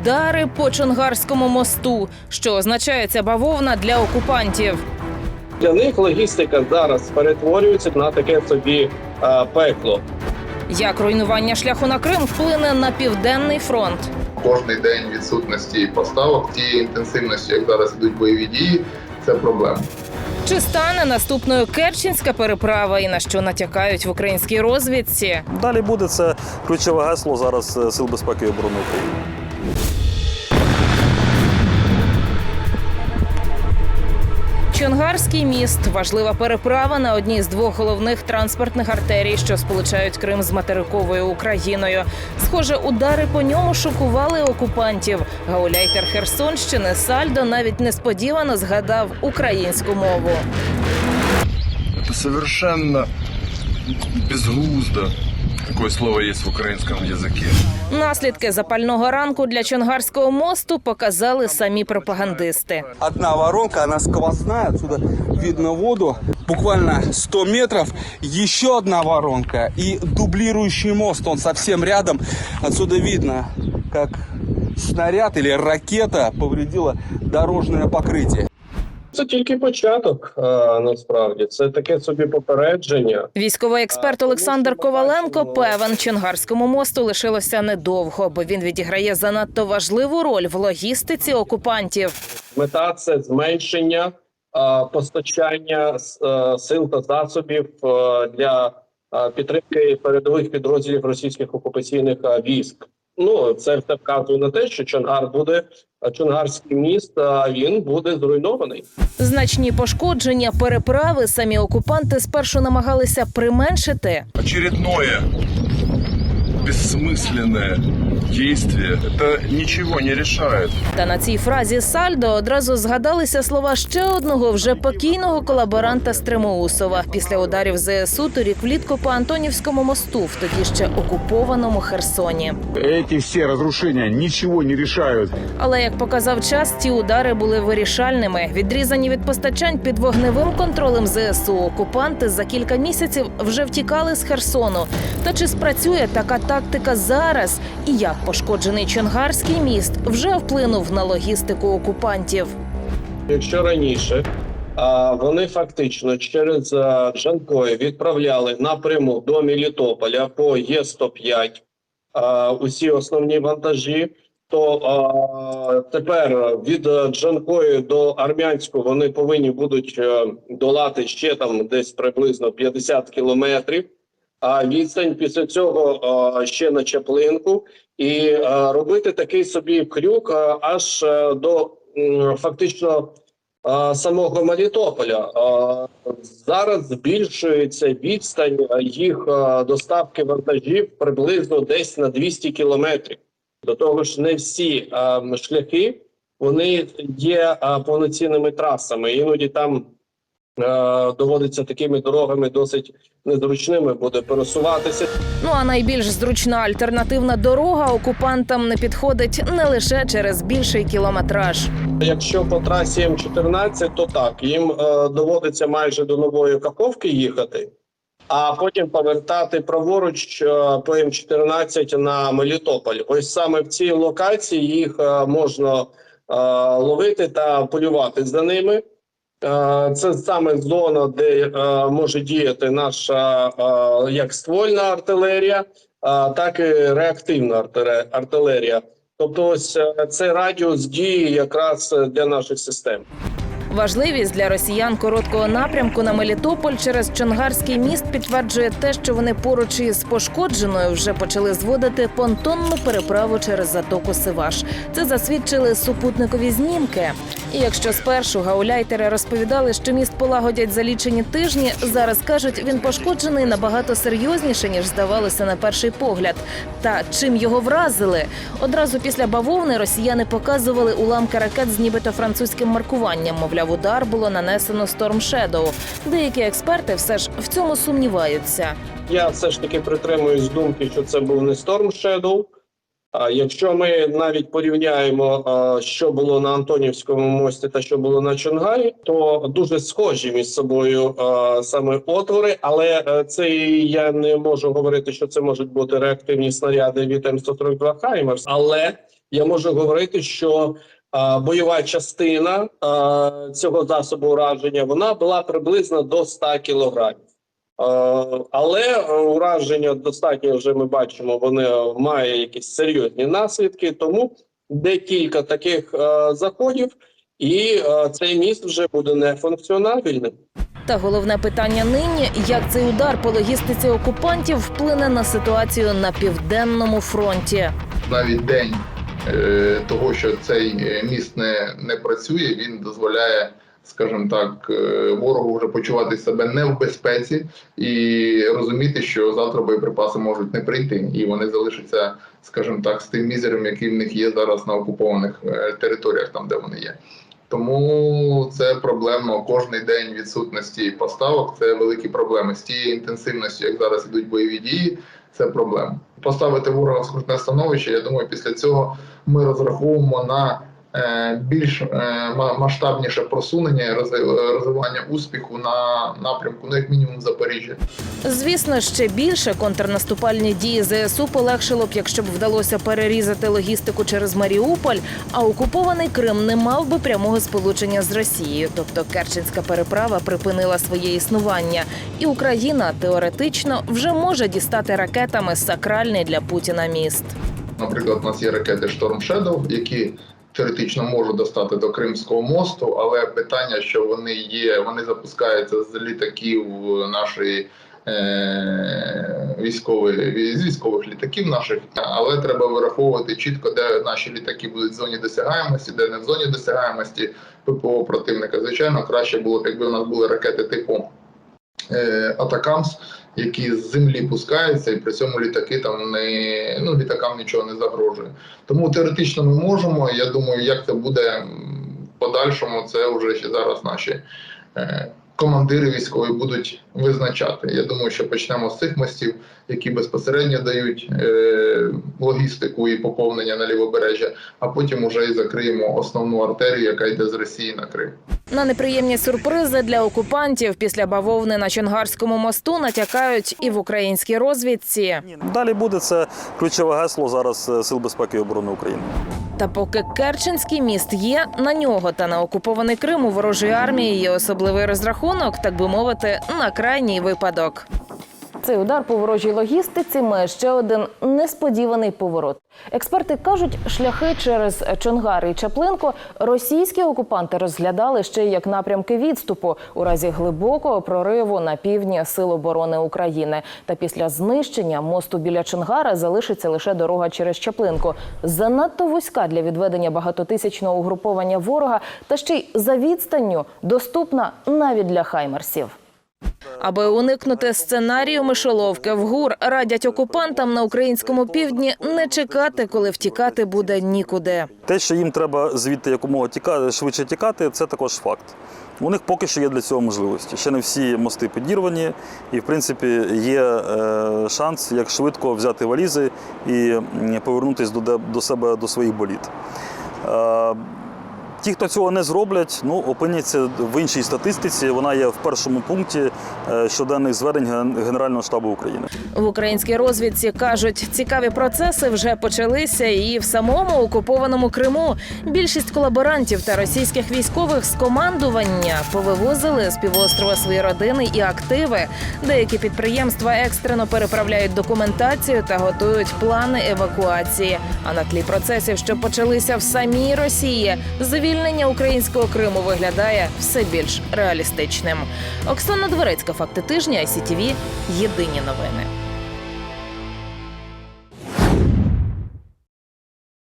Удари по Чонгарському мосту. Що означає ця бавовна для окупантів? Для них логістика зараз перетворюється на таке собі е, пекло. Як руйнування шляху на Крим вплине на південний фронт? Кожний день відсутності поставок тієї інтенсивності, як зараз йдуть бойові дії, це проблема. Чи стане наступною Керченська переправа і на що натякають в українській розвідці? Далі буде це ключове гасло зараз е, Сил безпеки і оборони України. Чонгарський міст важлива переправа на одній з двох головних транспортних артерій, що сполучають Крим з материковою Україною. Схоже, удари по ньому шокували окупантів. Гауляйтер Херсонщини Сальдо навіть несподівано згадав українську мову. Це совершенно безглуздо. Такое слово есть в украинском языке. Наслідки запального ранку для Чонгарського мосту показали самі пропагандисти. Одна воронка, она сквозная, отсюда видно воду. Буквально 100 метров, еще одна воронка и дублирующий мост, он совсем рядом. Отсюда видно, как снаряд или ракета повредила дорожное покрытие. Це тільки початок. насправді це таке собі попередження. Військовий експерт Олександр Коваленко певен, Чонгарському мосту лишилося недовго, бо він відіграє занадто важливу роль в логістиці окупантів. Мета це зменшення постачання сил та засобів для підтримки передових підрозділів російських окупаційних військ. Ну це все вказує на те, що Чонгар буде Чонгарський міст. Він буде зруйнований. Значні пошкодження переправи самі окупанти спершу намагалися применшити. Очередное бессмысленное действие. Это ничего не решает. Та на цій фразі Сальдо одразу згадалися слова ще одного вже покійного колаборанта Стремоусова після ударів ЗСУ торік влітку по Антонівському мосту в тоді ще окупованому Херсоні. Эти все разрушения ничего не решают. Але як показав час, ці удари були вирішальними. Відрізані від постачань під вогневим контролем ЗСУ. Окупанти за кілька місяців вже втікали з Херсону. Та чи спрацює така тактика зараз? І як пошкоджений Чонгарський міст вже вплинув на логістику окупантів? Якщо раніше вони фактично через а, Джанкої відправляли напряму до Мелітополя по Є-105 а, усі основні вантажі, то а, тепер від Джанкої до Армянську вони повинні будуть е, долати ще там десь приблизно 50 кілометрів. А відстань після цього а, ще на Чаплинку і а, робити такий собі крюк а, аж е, до м, фактично а, самого Мелітополя. А, Зараз збільшується відстань їх а, доставки вантажів приблизно десь на 200 кілометрів. До того ж, не всі а, шляхи вони є а, повноцінними трасами. Іноді там а, доводиться такими дорогами досить незручними буде пересуватися. Ну а найбільш зручна альтернативна дорога окупантам не підходить не лише через більший кілометраж. Якщо по трасі М14, то так їм е, доводиться майже до нової Каховки їхати, а потім повертати праворуч е, по М14 на Мелітополь. Ось саме в цій локації їх е, можна е, ловити та полювати за ними. Е, Це саме зона, де е, може діяти наша е, як ствольна артилерія, так і реактивна артиле- артилерія. Тобто, ось це радіус дії якраз для наших систем. Важливість для росіян короткого напрямку на Мелітополь через Чонгарський міст підтверджує те, що вони поруч із пошкодженою вже почали зводити понтонну переправу через затоку Сиваш. Це засвідчили супутникові знімки. І якщо спершу гауляйтери розповідали, що міст полагодять за лічені тижні, зараз кажуть, він пошкоджений набагато серйозніше ніж здавалося на перший погляд. Та чим його вразили? Одразу після бавовни росіяни показували уламки ракет з нібито французьким маркуванням. Мовляв, удар було нанесено Storm Shadow. Деякі експерти все ж в цьому сумніваються. Я все ж таки притримуюсь думки, що це був не Storm Shadow, А якщо ми навіть порівняємо, що було на Антонівському мості та що було на Чонгарі, то дуже схожі між собою саме отвори, але е, це я не можу говорити, що це можуть бути реактивні снаряди від М142 Хаймерс, але я можу говорити, що бойова частина цього засобу ураження вона була приблизно до 100 кілограмів. Е, Але е, ураження достатньо вже ми бачимо, вони має якісь серйозні наслідки. Тому декілька таких е, заходів, і е, цей міст вже буде нефункціонабельним. Та головне питання нині: як цей удар по логістиці окупантів вплине на ситуацію на південному фронті. навіть день е, того, що цей е, міст не, не працює, він дозволяє, скажімо так, е, ворогу вже почувати себе не в безпеці і розуміти, що завтра боєприпаси можуть не прийти, і вони залишаться, скажімо так, з тим мізером, який в них є зараз на окупованих е, територіях, там де вони є. Тому це проблема кожний день відсутності поставок. Це великі проблеми з тією інтенсивністю, як зараз ідуть бойові дії. Це проблема. Поставити ворога в скрутне становище. Я думаю, після цього ми розраховуємо на більш е, ма- масштабніше просунення і розвивання успіху на напрямку, ну як мінімум Запоріжжя. Звісно, ще більше контрнаступальні дії ЗСУ полегшило б, якщо б вдалося перерізати логістику через Маріуполь, а окупований Крим не мав би прямого сполучення з Росією. Тобто Керченська переправа припинила своє існування, і Україна теоретично вже може дістати ракетами сакральний для Путіна міст. Наприклад, у нас є ракети Storm Shadow, які теоретично можуть достати до Кримського мосту, але питання, що вони є, вони запускаються з літаків нашої. е, Військової з військових літаків наших, але треба вираховувати чітко, де наші літаки будуть в зоні досягаємості, де не в зоні досягаємості ППО противника. Звичайно, краще було б, якби у нас були ракети типу е, Атакамс, які з землі пускаються, і при цьому літаки там не ну літакам нічого не загрожує. Тому теоретично ми можемо. Я думаю, як це буде в подальшому, це вже ще зараз наші е, командири військові будуть визначати. Я думаю, що почнемо з цих мостів, які безпосередньо дають е, логістику і поповнення на лівобережжя, а потім уже і закриємо основну артерію, яка йде з Росії на Крим. На неприємні сюрпризи для окупантів після бавовни на Чонгарському мосту натякають і в українській розвідці. Далі буде це ключове гасло зараз е, Сил безпеки і оборони України. Та поки Керченський міст є, на нього та на окупований Крим у ворожої армії є особливий розрахунок, так би мовити, на крайній випадок. Цей удар по ворожій логістиці має ще один несподіваний поворот. Експерти кажуть, шляхи через Чонгар і Чаплинко російські окупанти розглядали ще як напрямки відступу у разі глибокого прориву на півдні Сил оборони України. Та після знищення мосту біля Чонгара залишиться лише дорога через Чаплинку. Занадто вузька для відведення багатотисячного угруповання ворога, та ще й за відстанню доступна навіть для хаймерсів. Аби уникнути сценарію мишоловки в ГУР радять окупантам на українському півдні не чекати, коли втікати буде нікуди. Те, що їм треба звідти якомога тікати, швидше тікати, це також факт. У них поки що є для цього можливості. Ще не всі мости підірвані, і в принципі є е, шанс як швидко взяти валізи і повернутися до, до себе до своїх боліт. Е, Ті, хто цього не зроблять, ну опиняться в іншій статистиці. Вона є в першому пункті щоденних звернень Ген- Генерального штабу України. В українській розвідці кажуть, цікаві процеси вже почалися і в самому окупованому Криму. Більшість колаборантів та російських військових з командування повивозили з півострова свої родини і активи. Деякі підприємства екстрено переправляють документацію та готують плани евакуації. А на тлі процесів, що почалися в самій Росії, звільнення українського Криму виглядає все більш реалістичним. Оксана Дворецька, факти тижня, ICTV, Єдині новини.